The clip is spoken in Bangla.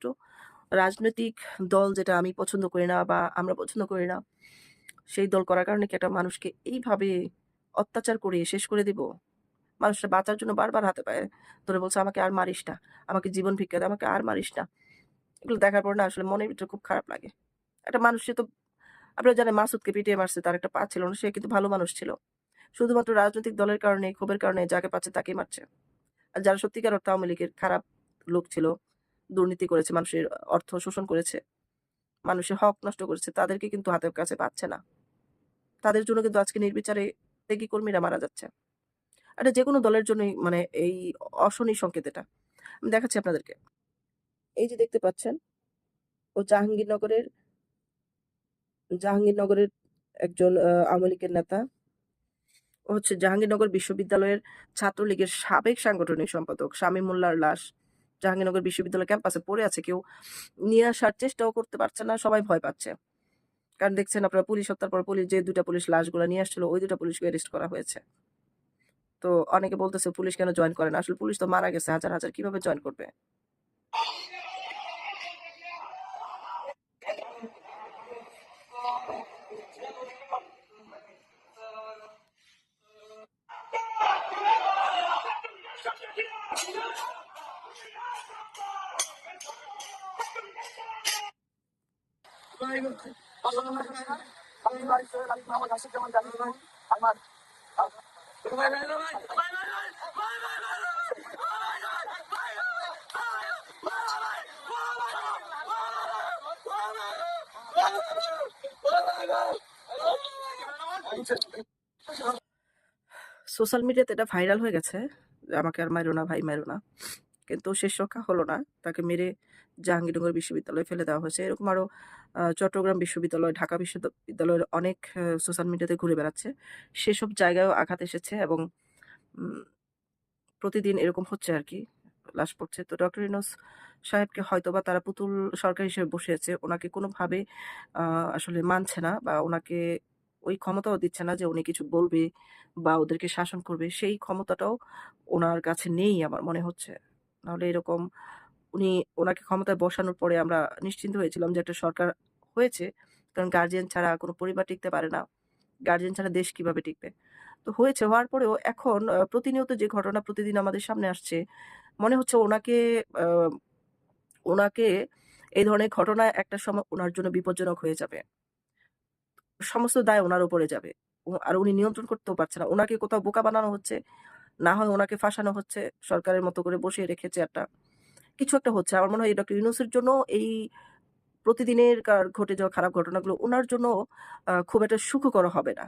শুধুমাত্র রাজনৈতিক দল যেটা আমি পছন্দ করি না বা আমরা পছন্দ করি না, সেই দল করার কারণে কি একটা মানুষকে এইভাবে অত্যাচার করে শেষ করে দিব? মানুষটা বাঁচার জন্য বারবার হাতে পায় ধরে বলছে, "আমাকে আর মারিস না। আমাকে জীবন ভিক্ষা দে। আমাকে আর মারিস না।" এগুলো দেখার পর না আসলে মনের ভিতরে খুব খারাপ লাগে। একটা মানুষ তো আপনারা জানেন মাসুদকে পিটিয়ে মারছে, তার একটা পা ছিল না। সে কিন্তু ভালো মানুষ ছিল। শুধুমাত্র রাজনৈতিক দলের কারণে, ক্ষোভের কারণে যাকে পাচ্ছে তাকে মারছে। আর যারা সত্যিকার অর্থে আওয়ামী লীগের খারাপ লোক ছিল, দুর্নীতি করেছে, মানুষের অর্থ শোষণ করেছে, মানুষের হক নষ্ট করেছে, তাদেরকে কিন্তু হাতের কাছে পাচ্ছে না। তাদের জন্য কিন্তু আজকে নির্বিচারে ত্যাগী কর্মীরা মারা যাচ্ছে। এটা যেকোনো দলের জন্যই মানে এই অশনি সংকেত এটা। আমি দেখাচ্ছি আপনাদেরকে। এই যে দেখতে পাচ্ছেন, ও জাহাঙ্গীরনগরের জাহাঙ্গীরনগরের একজন আওয়ামী লীগের নেতা। হচ্ছে জাহাঙ্গীরনগর বিশ্ববিদ্যালয়ের ছাত্রলীগের সাবেক সাংগঠনিক সম্পাদক শামীম মোল্লার লাশ জাহাঙ্গীরনগর বিশ্ববিদ্যালয় ক্যাম্পাসে পড়ে আছে। কেউ নিয়ে আসার চেষ্টাও করতে পারছে না। সবাই ভয় পাচ্ছে। কারণ দেখছেন আপনারা পুলিশ হত্যার পর পুলিশ যে ২ টা পুলিশ লাশগুলো নিয়ে আসছিল, ওই দুটা পুলিশকে অ্যারেস্ট করা হয়েছে। তো অনেকে বলতেছে পুলিশ কেন জয়েন করে না? আসলে পুলিশ তো মারা গেছে। হাজার, হাজার কীভাবে জয়েন করবে? সোশ্যাল মিডিয়াতে এটা ভাইরাল হয়ে গেছে। আমাকে আর মাইরো না ভাই মাইরো না। কিন্তু শেষ রক্ষা হলো না। তাকে মেরে জাহাঙ্গীরনগর বিশ্ববিদ্যালয়ে ফেলে দেওয়া হয়েছে। এরকম আরও চট্টগ্রাম বিশ্ববিদ্যালয়, ঢাকা বিশ্ববিদ্যালয়ের অনেক সোশ্যাল মিডিয়াতে ঘুরে বেড়াচ্ছে। সেসব জায়গায়ও আঘাত এসেছে এবং প্রতিদিন এরকম হচ্ছে আর কি লাশ পড়ছে। তো ডক্টর ইনোস সাহেবকে হয়তোবা তারা পুতুল সরকার হিসেবে বসে আছে। উনাকে কোনোভাবে আসলে মানছে না বা ওনাকে ওই ক্ষমতাও দিচ্ছে না যে উনি কিছু বলবে বা ওদেরকে শাসন করবে। সেই ক্ষমতাটাও ওনার কাছে নেই আমার মনে হচ্ছে। নাহলে এরকম উনি ওনাকে ক্ষমতায় বসানোর পরে আমরা নিশ্চিন্ত হয়েছিলাম যে একটা সরকার হয়েছে। কারণ গার্জিয়ান ছাড়া কোনো পরিবার টিকতে পারে না। গার্জিয়ান ছাড়া দেশ কীভাবে টিকবে? তো হয়েছে, হওয়ার পরেও এখন প্রতিনিয়ত যে ঘটনা প্রতিদিন আমাদের সামনে আসছে, মনে হচ্ছে ওনাকে ওনাকে এই ধরনের ঘটনা একটা সময় ওনার জন্য বিপজ্জনক হয়ে যাবে। সমস্ত দায় ওনার উপরে যাবে। আর উনি নিয়ন্ত্রণ করতেও পারছে না। ওনাকে কোথাও বোকা বানানো হচ্ছে, না হয় ওনাকে ফাঁসানো হচ্ছে। সরকারের মতো করে বসিয়ে রেখেছে একটা। কিছু একটা হচ্ছে। আমার মনে হয় ডক্টর ইউনুসের জন্য এই প্রতিদিনের ঘটে যাওয়া খারাপ ঘটনাগুলো ওনার জন্য খুব একটা সুখকর হবে না।